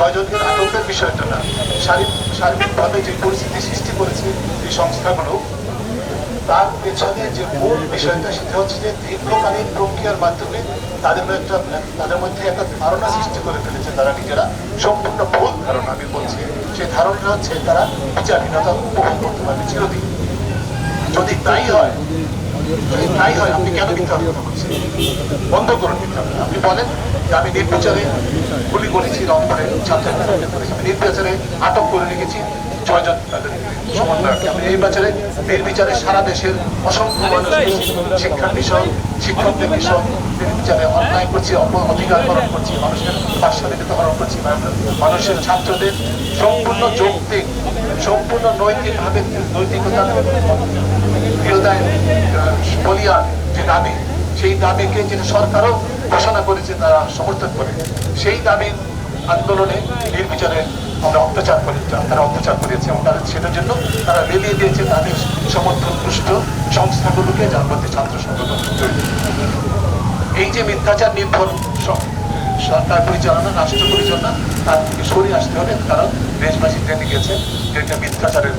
ছয়জনকে আটকের বিষয়টা না সার্বিক সার্বিকভাবে যে পরিস্থিতি সৃষ্টি করেছে এই সংস্থাগুলো, তার পেছনে যে মূল বিষয়টা সেটা হচ্ছে যে দীর্ঘকালীন প্রক্রিয়ার মাধ্যমে তাদের একটা তাদের মধ্যে একটা ধারণা সৃষ্টি করে ফেলেছে তারা নিজেরা। সম্পূর্ণ ভুল ধারণা আমি বলছি। সেই ধারণাটা হচ্ছে তারা বিচারহীনতা উপভোগ করতে পারবে চিরদিন। যদি তাই হয় যদি তাই হয় আপনি কেন মিথ্যা কথা বলছেন বন্ধ করুন আপনি বলেন যে আমি নির্বিচারে গুলি করেছি রংপুরে ছাত্র আমি নির্বিচারে আটক করে রেখেছি মানুষের ছাত্রদের সম্পূর্ণ যৌক্তিক, সম্পূর্ণ নৈতিকভাবে নৈতিকতা বিরোধায় বলিয়ান যে দাবি, সেই দাবিকে যে সরকারও ঘোষণা করেছে, তারা সমর্থন করে। সেই দাবির আন্দোলনে অত্যাচার করি তারা অত্যাচার করেছে এবং তাদের সেটার জন্য তারা রেলিয়ে দিয়েছে তাদের সমর্থন পুষ্ট সংস্থাগুলোকে, যার মধ্যে ছাত্র সংগঠন এই যে মিথ্যাচার নির্ভর সরকার পরিচালনা, রাষ্ট্র পরিচালনা, তার থেকে সরে আসতে হবে কারণ দেশবাসী জেনে গেছে যে এটা মিথ্যাচারের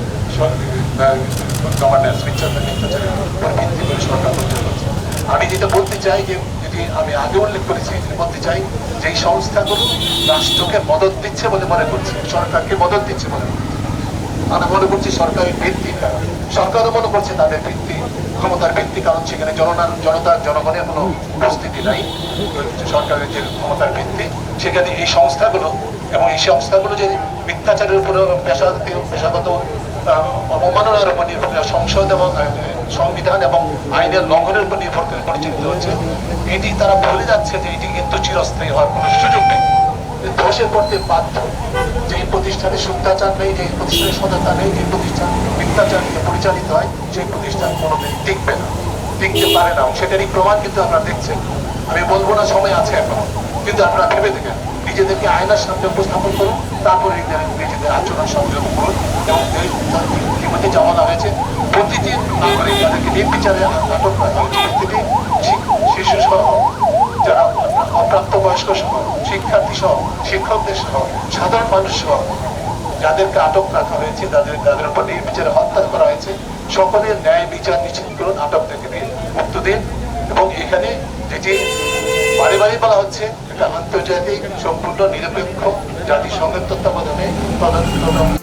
গভর্নেন্স মিথ্যাচার মিথ্যাচারের উপর ভিত্তি করে সরকার পরিচালনা আমি যেটা বলতে চাই যে যদি আমি আগে উল্লেখ করেছি যে বলতে চাই যে সংস্থাগুলো রাষ্ট্রকে মদত দিচ্ছে বলে মনে করছে, সরকারকে মদত দিচ্ছে বলে। আমরা মনে করছি সরকারের ভিত্তি, সরকারও মনে করছে তাদের ভিত্তি, ক্ষমতার ভিত্তি, কারণ সেখানে জননার জনতার জনগণের কোনো উপস্থিতি নাই সরকারের যে ক্ষমতার ভিত্তি, সেখানে এই সংস্থাগুলো এবং এই সংস্থাগুলো যে মিথ্যাচারের উপর পেশা পেশাগত অবমাননার উপর নির্ভর করে সংসদ এবং সংবিধান এবং আইনের লঙ্ঘনের উপর নির্ভর করে পরিচালিত হচ্ছে। এটি তারা ভুলে যাচ্ছে যে এটি কিন্তু চিরস্থায়ী হওয়ার কোনো সুযোগ নেই। ধসে পড়তে বাধ্য। যে প্রতিষ্ঠানে শুদ্ধাচার নেই, যে প্রতিষ্ঠানে সততা নেই, যে প্রতিষ্ঠান মিথ্যাচার নিয়ে পরিচালিত হয়, সেই প্রতিষ্ঠান কোনোদিন টিকবে না, টিকতে পারে না। সেটারই প্রমাণ কিন্তু আপনারা দেখছেন আমি বলব না সময় আছে এখন, কিন্তু আপনারা ভেবে দেখেন। নিজেদেরকে আয়নার সামনে উপস্থাপন করুন, তারপরে নিজেদের আচরণ সংযম করুন। এবং ইতিমধ্যে জানানো হয়েছে প্রতিটি নাগরিক তাদেরকে নির্বিচারে আটক প্রতিটি শিশু সহ যারা অপ্রাপ্তবয়স্ক সহ শিক্ষার্থী সহ শিক্ষকদের সহ সাধারণ মানুষ সহ যাদেরকে আটক রাখা হয়েছে তাদের তাদের উপর নির্বিচারে হত্যা করা হয়েছে সকলের ন্যায় বিচার নিশ্চিত করুন আটক থেকে দিন মুক্ত দিন এবং এখানে যেটি বারে বারে বলা হচ্ছে, এটা আন্তর্জাতিক সম্পূর্ণ নিরপেক্ষ জাতিসংঘের তত্ত্বাবধানে তদন্ত